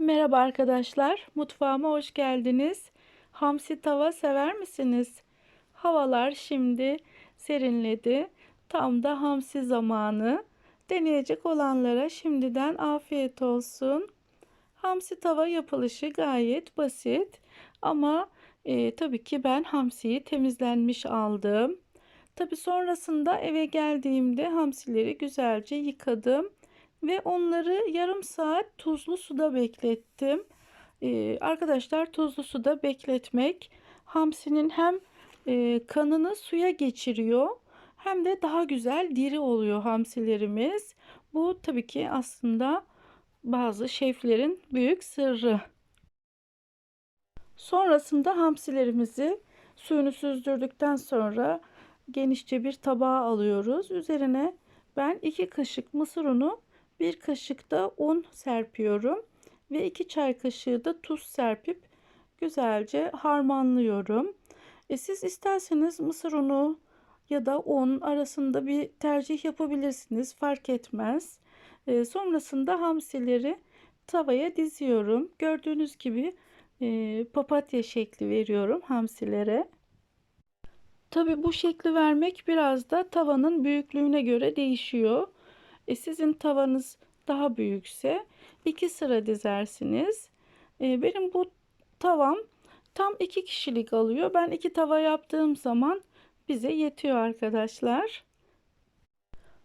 Merhaba arkadaşlar, mutfağıma hoş geldiniz. Hamsi tava sever misiniz? Havalar şimdi serinledi. Tam da hamsi zamanı. Deneyecek olanlara şimdiden afiyet olsun. Hamsi tava yapılışı gayet basit. Ama e, tabii ki ben hamsiyi temizlenmiş aldım. Tabii sonrasında eve geldiğimde hamsileri güzelce yıkadım ve onları yarım saat tuzlu suda beklettim. Ee, arkadaşlar tuzlu suda bekletmek hamsinin hem e, kanını suya geçiriyor hem de daha güzel diri oluyor hamsilerimiz. Bu tabii ki aslında bazı şeflerin büyük sırrı. Sonrasında hamsilerimizi suyunu süzdürdükten sonra genişçe bir tabağa alıyoruz. Üzerine ben 2 kaşık mısır unu, 1 kaşık da un serpiyorum ve 2 çay kaşığı da tuz serpip güzelce harmanlıyorum. E siz isterseniz mısır unu ya da un arasında bir tercih yapabilirsiniz. Fark etmez. E, sonrasında hamsileri tavaya diziyorum. Gördüğünüz gibi e, papatya şekli veriyorum hamsilere. Tabi bu şekli vermek biraz da tavanın büyüklüğüne göre değişiyor. E, sizin tavanız daha büyükse iki sıra dizersiniz. E, benim bu tavam tam iki kişilik alıyor. Ben iki tava yaptığım zaman bize yetiyor arkadaşlar.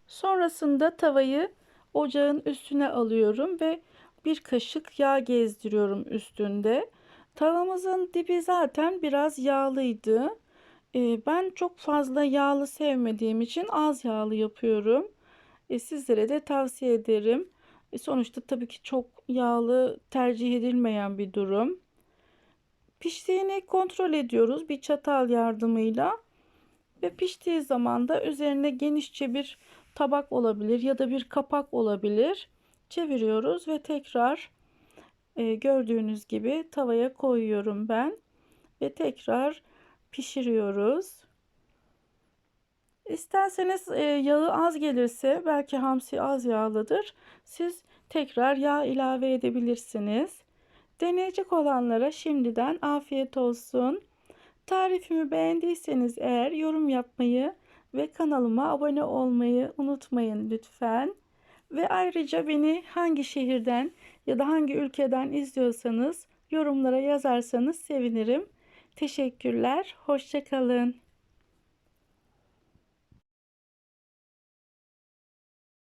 Sonrasında tavayı ocağın üstüne alıyorum ve bir kaşık yağ gezdiriyorum üstünde. Tavamızın dibi zaten biraz yağlıydı. Ee, ben çok fazla yağlı sevmediğim için az yağlı yapıyorum. E, sizlere de tavsiye ederim. E, sonuçta tabii ki çok yağlı tercih edilmeyen bir durum. Piştiğini kontrol ediyoruz bir çatal yardımıyla. Ve piştiği zaman da üzerine genişçe bir tabak olabilir ya da bir kapak olabilir. Çeviriyoruz ve tekrar e, gördüğünüz gibi tavaya koyuyorum ben. Ve tekrar pişiriyoruz. İsterseniz e, yağı az gelirse belki hamsi az yağlıdır. Siz tekrar yağ ilave edebilirsiniz. Deneyecek olanlara şimdiden afiyet olsun. Tarifimi beğendiyseniz eğer yorum yapmayı ve kanalıma abone olmayı unutmayın lütfen. Ve ayrıca beni hangi şehirden ya da hangi ülkeden izliyorsanız yorumlara yazarsanız sevinirim. Teşekkürler. Hoşçakalın.